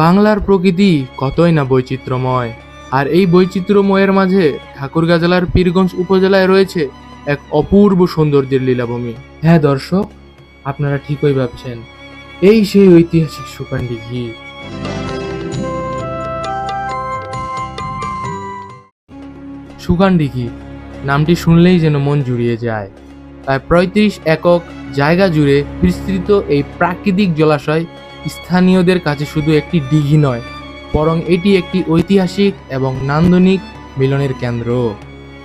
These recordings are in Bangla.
বাংলার প্রকৃতি কতই না বৈচিত্র্যময়। আর এই বৈচিত্র্যময়ের মাঝে ঠাকুরগাঁ জেলার পীরগঞ্জ উপজেলায় রয়েছে এক অপূর্ব সৌন্দর্যের লীলাভূমি। হ্যাঁ দর্শক, আপনারা ঠিকই ভাবছেন। এই সেই ঐতিহাসিক সুকান দিঘি সুকান দিঘি নামটি শুনলেই যেন মন জুড়িয়ে যায়। প্রায় পঁয়ত্রিশ একক জায়গা জুড়ে বিস্তৃত এই প্রাকৃতিক জলাশয় স্থানীয়দের কাছে শুধু একটি দিঘি নয়, বরং এটি একটি ঐতিহাসিক এবং নান্দনিক মিলনের কেন্দ্র।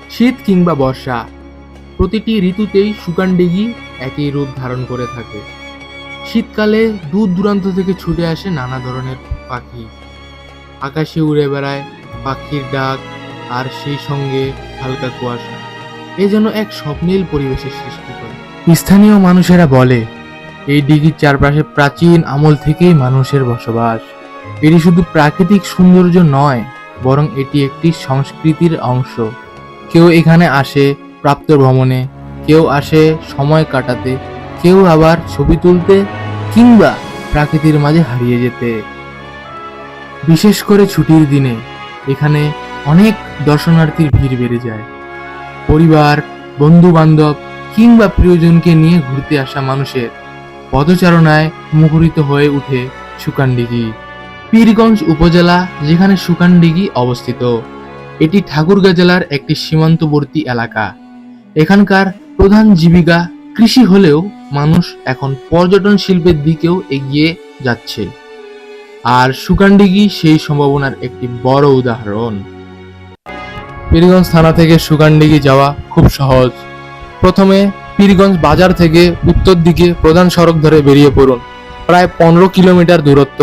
শীত কিংবা বর্ষা, প্রতিটি ঋতুতেই সুকান দিঘি একই রূপ ধারণ করে থাকে। শীতকালে দূর দূরান্ত থেকে ছুটে আসে নানা ধরনের পাখি। আকাশে উড়ে বেড়ায় পাখির ডাক আর সেই সঙ্গে হালকা কুয়াশা। এ যেন এক স্বপ্নীল পরিবেশের সৃষ্টি করে। স্থানীয় মানুষেরা বলে এই দিঘির চারপাশে প্রাচীন আমল থেকেই মানুষের বসবাস। এটি শুধু প্রাকৃতিক সৌন্দর্য নয়, বরং এটি একটি সংস্কৃতির অংশ। কেউ এখানে আসে প্রাপ্ত ভ্রমণে, কেউ আসে সময় কাটাতে, কেউ আবার ছবি তুলতে কিংবা প্রাকৃতির মাঝে হারিয়ে যেতে। বিশেষ করে ছুটির দিনে, এখানে অনেক দর্শনার্থীর ভিড় বেড়ে যায়। পরিবার বন্ধু বান্ধব কিংবা প্রিয়জনকে নিয়ে ঘুরতে আসা মানুষের পদচারণায় মুখরিত হয়ে উঠে সুকানডিগি। পীরগঞ্জ উপজেলা যেখানে সুকানডিগি অবস্থিত। এটি ঠাকুরগাঁ জেলার একটি সীমান্তবর্তী এলাকা। এখানকার প্রধান জীবিকা কৃষি হলেও মানুষ এখন পর্যটন শিল্পের দিকেও এগিয়ে যাচ্ছে। আর সুকানডিগি সেই সম্ভাবনার একটি বড় উদাহরণ। পীরগঞ্জ থানা থেকে সুকানডিগি যাওয়া খুব সহজ। প্রথমে পীরগঞ্জ বাজার থেকে উত্তর দিকে প্রধান সড়ক ধরে বেরিয়ে পড়ুন। প্রায় পনেরো কিলোমিটার দূরত্ব।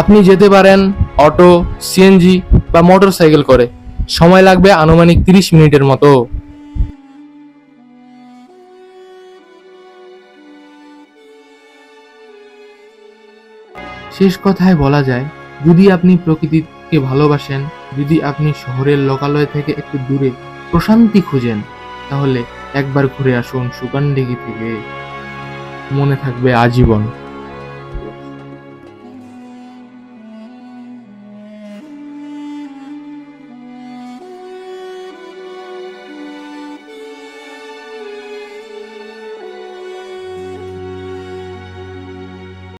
আপনি যেতে পারেন অটো, সিএনজি বা মোটর সাইকেল করে। সময় লাগবে আনুমানিক তিরিশ মিনিটের মতো। শেষ কথায় বলা যায়, যদি আপনি প্রকৃতিকে ভালোবাসেন, যদি আপনি শহরের লোকালয় থেকে একটু দূরে প্রশান্তি খুঁজেন, তাহলে একবার ঘুরে আসুন সুগান্ডিগি থেকে মনে থাকবে আজীবন।